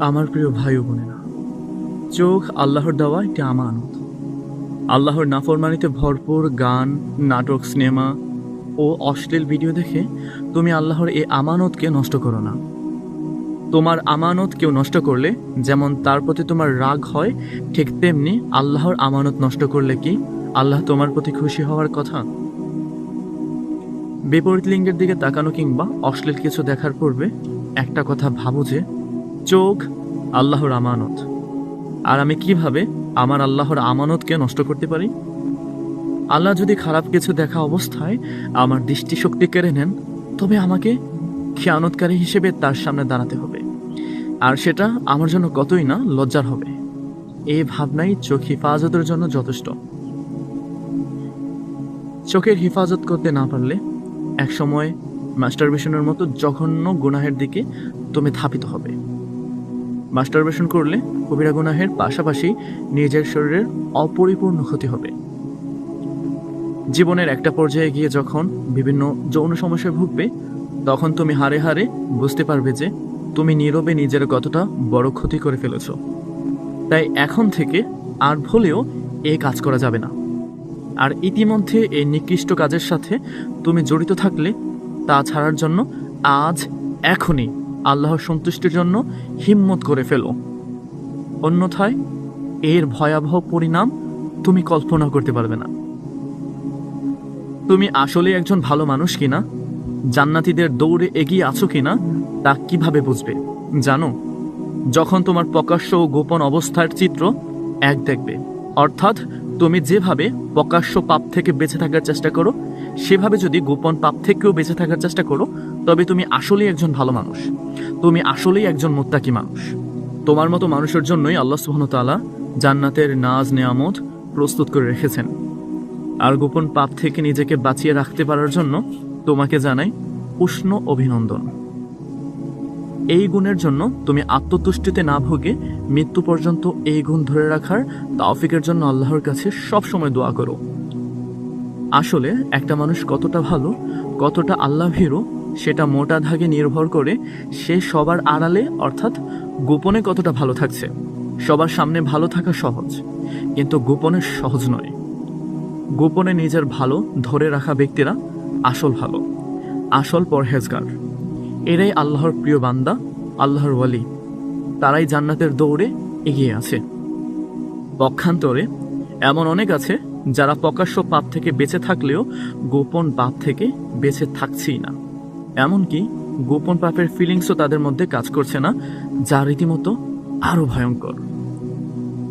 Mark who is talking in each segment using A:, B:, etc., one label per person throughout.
A: আমার প্রিয় ভাই বোনেরা, চোখ আল্লাহর দেওয়া একটি আমানত আল্লাহর নাফরমানিতে ভরপুর গান, নাটক, সিনেমা ও অশ্লীল ভিডিও দেখে তুমি আল্লাহর এই আমানতকে নষ্ট করো না। তোমার আমানত কেউ নষ্ট করলে, যেমন তার প্রতি তোমার রাগ হয়, ঠিক তেমনি আল্লাহর আমানত নষ্ট করলে কি আল্লাহ তোমার প্রতি খুশি হওয়ার কথা? বিপরীত লিঙ্গের দিকে তাকানো কিংবা অশ্লীল কিছু দেখার পূর্বে একটা কথা ভাবো যে চোখ আল্লাহর আমানত। আর আমি কীভাবে আমার আল্লাহর আমানতকে নষ্ট করতে পারি? আল্লাহ যদি খারাপ কিছু দেখা অবস্থায় আমার দৃষ্টিশক্তি কেড়ে নেন, তবে আমাকে খেয়ানতকারী হিসেবে তার সামনে দাঁড়াতে হবে। আর সেটা আমার জন্য কতই না লজ্জার হবে। এই ভাবনাই চোখ হেফাজতের জন্য যথেষ্ট। চোখের হেফাজত করতে না পারলে একসময় মাস্টারবেশনের মতো জঘন্য গুনাহের দিকে তুমি ধাপিত হবে। মাস্টারবেশন করলে কবিরা গুনাহের পাশাপাশি নিজের শরীরের অপরিপূর্ণ ক্ষতি হবে। জীবনের একটা পর্যায়ে গিয়ে যখন বিভিন্ন যৌন সমস্যায় ভুগবে, তখন তুমি হারে হারে বুঝতে পারবে যে তুমি নীরবে নিজের কতটা বড় ক্ষতি করে ফেলেছ। তাই এখন থেকে আর ভুলেও এ কাজ করা যাবে না। আর ইতিমধ্যে এই নিকৃষ্ট কাজের সাথে তুমি জড়িত থাকলে তা ছাড়ার জন্য আজ এখনই আল্লাহর সন্তুষ্টির জন্য হিম্মত করে ফেলো। অন্যথায় এর ভয়াবহ পরিণাম তুমি কল্পনা করতে পারবে না। তুমি আসলে একজন ভালো মানুষ কিনা? জান্নাতীদের দৌড়ে এগিয়ে আছো কিনা? তা কীভাবে বুঝবে? জানো, যখন তোমার প্রকাশ্য ও গোপন অবস্থার চিত্র এক দেখবে, অর্থাৎ তুমি যেভাবে প্রকাশ্য পাপ থেকে বেঁচে থাকার চেষ্টা করো, সেভাবে যদি গোপন পাপ থেকেও বেঁচে থাকার চেষ্টা করো, তবে তুমি আসলেই একজন ভালো মানুষ। তুমি আসলেই একজন মোত্তাকি মানুষ। তোমার মতো মানুষের জন্যই আল্লাহ সুবহানাহু জান্নাতের নাজ নেয়ামত প্রস্তুত করে রেখেছেন। আর গোপন পাপ থেকে নিজেকে বাঁচিয়ে রাখতে পারার জন্য তোমাকে জানাই উষ্ণ অভিনন্দন। এই গুণের জন্য তুমি আত্মতুষ্টিতে না ভোগে মৃত্যু পর্যন্ত এই গুণ ধরে রাখার তাওফিকের জন্য আল্লাহর কাছে সবসময় দোয়া করো। আসলে একটা মানুষ কতটা ভালো, কতটা আল্লাহ সেটা মোটা ধাগে নির্ভর করে সে সবার আড়ালে, অর্থাৎ গোপনে কতটা ভালো থাকছে। সবার সামনে ভালো থাকা সহজ, কিন্তু গোপনে সহজ নয়। গোপনে নিজের ভালো ধরে রাখা ব্যক্তিরা আসল ভালো, আসল পরহেজগার। এরাই আল্লাহর প্রিয় বান্দা, আল্লাহর ওয়ালি। তারাই জান্নাতের দৌড়ে এগিয়ে আছে। পক্ষান্তরে এমন অনেক আছে যারা প্রকাশ্য পাপ থেকে বেঁচে থাকলেও গোপন পাপ থেকে বেঁচে থাকছেই না। এমনকি গোপন পাপের ফিলিংসও তাদের মধ্যে কাজ করছে না, যা রীতিমতো আরও ভয়ঙ্কর।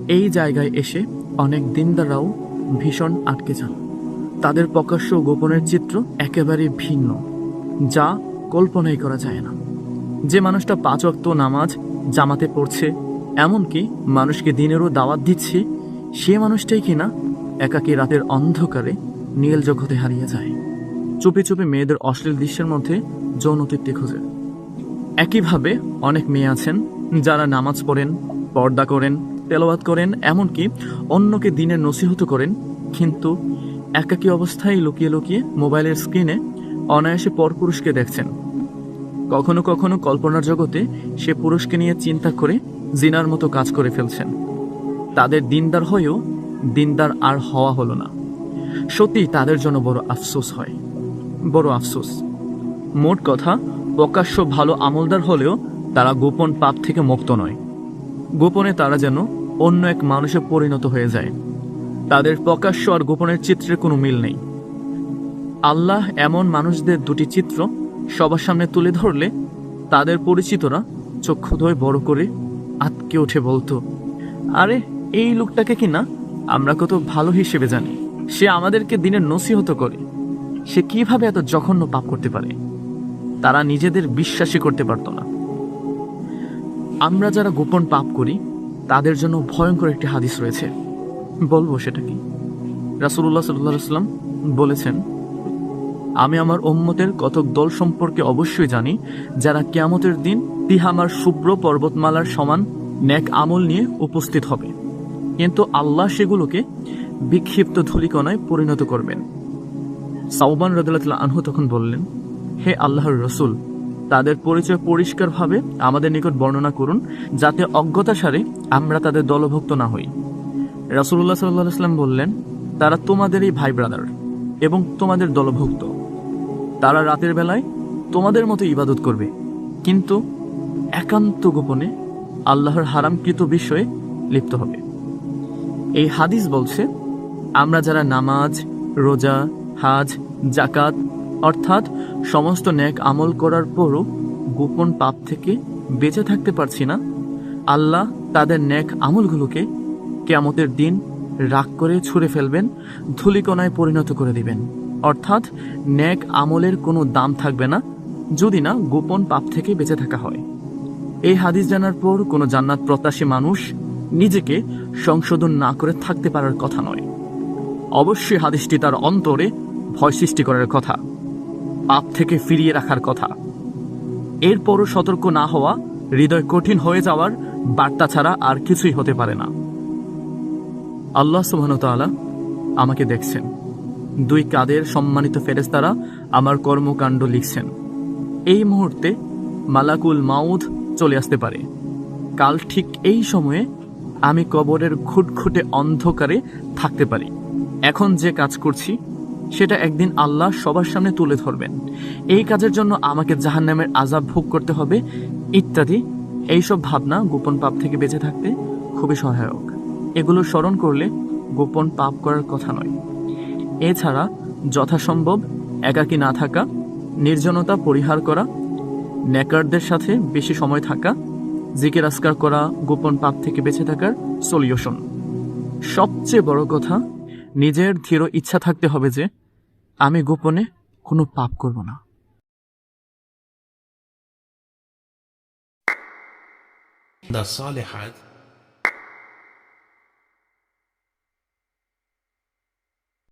A: এই জায়গায় এসে অনেক দিনদাররাও ভীষণ আটকে যান। তাদের প্রকাশ্য গোপনের চিত্র একেবারে ভিন্ন, যা কল্পনাই করা যায় না। যে মানুষটা পাঁচ অক্ত নামাজ জামাতে পড়ছে, এমনকি মানুষকে দিনেরও দাওয়াত দিচ্ছে, সে মানুষটাই কিনা একাকী রাতের অন্ধকারে নীল জগতে হারিয়ে যায়। চুপি চুপি মেয়েদের অশ্লীল দৃশ্যের মধ্যে যৌন তৃপ্তি খোঁজে। একইভাবে অনেক মেয়ে আছেন, যারা নামাজ পড়েন, পর্দা করেন, তেলাওয়াত করেন, এমনকি অন্যকে দিনের নসিহত করেন, কিন্তু একাকী অবস্থায় লুকিয়ে লুকিয়ে মোবাইলের স্ক্রিনে অনায়াসে পরপুরুষকে দেখছেন। কখনো কখনো কল্পনার জগতে সে পুরুষকে নিয়ে চিন্তা করে জিনার মতো কাজ করে ফেলছেন। তাদের দিনদার হয়েও দিনদার আর হওয়া হলো না। সত্যি তাদের জন্য বড় আফসোস হয়। বড় আফসোস। মোট কথা, প্রকাশ্য ভালো আমলদার হলেও তারা গোপন পাপ থেকে মুক্ত নয়। গোপনে তারা যেন অন্য এক মানুষে পরিণত হয়ে যায়। তাদের প্রকাশ্য আর গোপনের চিত্রের কোনো মিল নেই। আল্লাহ এমন মানুষদের দুটি চিত্র সবার সামনে তুলে ধরলে তাদের পরিচিতরা চক্ষুদয় বড় করে আতকে উঠে বলতো, আরে, এই লোকটাকে কিনা আমরা কত ভালো হিসেবে জানি। সে আমাদেরকে দিনের নসিহত করে। সে কীভাবে এত জঘন্য পাপ করতে পারে? তারা নিজেদের বিশ্বাসই করতে পারতো না। আমরা যারা গোপন পাপ করি, তাদের জন্য ভয়ঙ্কর একটি হাদিস রয়েছে। বলব সেটা কি? রাসুল্লাহ সাল্লাহ সাল্লাম বলেছেন, আমি আমার ওম্মতের কতক দল সম্পর্কে অবশ্যই জানি, যারা কেয়ামতের দিন তিহামার শুভ্র পর্বতমালার সমান ন্যাক আমল নিয়ে উপস্থিত হবে। কিন্তু আল্লাহ সেগুলোকে বিক্ষিপ্ত ধূলিকণায় পরিণত করবেন। সাউবান রদুল্লাহ আনহু তখন বললেন, হে আল্লাহর রসুল, তাদের পরিচয় পরিষ্কারভাবে আমাদের নিকট বর্ণনা করুন, যাতে অজ্ঞতাসারে আমরা তাদের দলভুক্ত না হই। রাসুল্লাহ সাল্লাহ সাল্লাম বললেন, তারা তোমাদেরই ভাই ব্রাদার এবং তোমাদের দলভুক্ত। তারা রাতের বেলায় তোমাদের মতো ইবাদত করবে। কিন্তু একান্ত গোপনে আল্লাহর হারামকৃত বিষয়ে লিপ্ত হবে। এই হাদিস বলছে, আমরা যারা নামাজ, রোজা, হাজ জাকাত, অর্থাৎ সমস্ত ন্যাক আমল করার পরও গোপন পাপ থেকে বেঁচে থাকতে পারছি না। আল্লাহ তাদের ন্যাক আমলগুলোকে কেয়ামতের দিন রাগ করে ছুঁড়ে ফেলবেন, ধুলিকণায় পরিণত করে দিবেন। অর্থাৎ ন্যাক আমলের কোনো দাম থাকবে না, যদি না গোপন পাপ থেকে বেঁচে থাকা হয়। এই হাদিস জানার পর কোনো জান্নাত প্রত্যাশী মানুষ নিজেকে সংশোধন না করে থাকতে পারার কথা নয়। অবশ্যই হাদিসটি তার অন্তরে ভয় সৃষ্টি করার কথা পাপ থেকে ফিরিয়ে রাখার কথা। এরপরও সতর্ক না হওয়া, হৃদয় কঠিন হয়ে যাওয়ার বার্তা ছাড়া আর কিছুই হতে পারে না। আল্লাহ সুবাহতালা আমাকে দেখছেন। দুই কাদের সম্মানিত ফেরেস্তারা আমার কর্মকাণ্ড লিখছেন। এই মুহূর্তে মালাকুল মাউদ চলে আসতে পারে। কাল ঠিক এই সময়ে আমি কবরের খুটখুটে অন্ধকারে থাকতে পারি। এখন যে কাজ করছি সেটা একদিন আল্লাহ সবার সামনে তুলে ধরবেন। এই কাজের জন্য আমাকে জাহান্নামের আজাব ভোগ করতে হবে, ইত্যাদি। এইসব ভাবনা গোপন পাপ থেকে বেঁচে থাকতে খুবই সহায়ক। এগুলো স্মরণ করলে গোপন পাপ করার কথা নয়। এছাড়া যথাসম্ভব একাকী না থাকা, নির্জনতা পরিহার করা, নেকারদের সাথে বেশি সময় থাকা জিকের আসকার করা, গোপন পাপ থেকে বেঁচে থাকার সলিউশন সবচেয়ে বড় কথা নিজের ধীর ইচ্ছা থাকতে হবে যে আমি গোপনে কোনো পাপ করব না।
B: The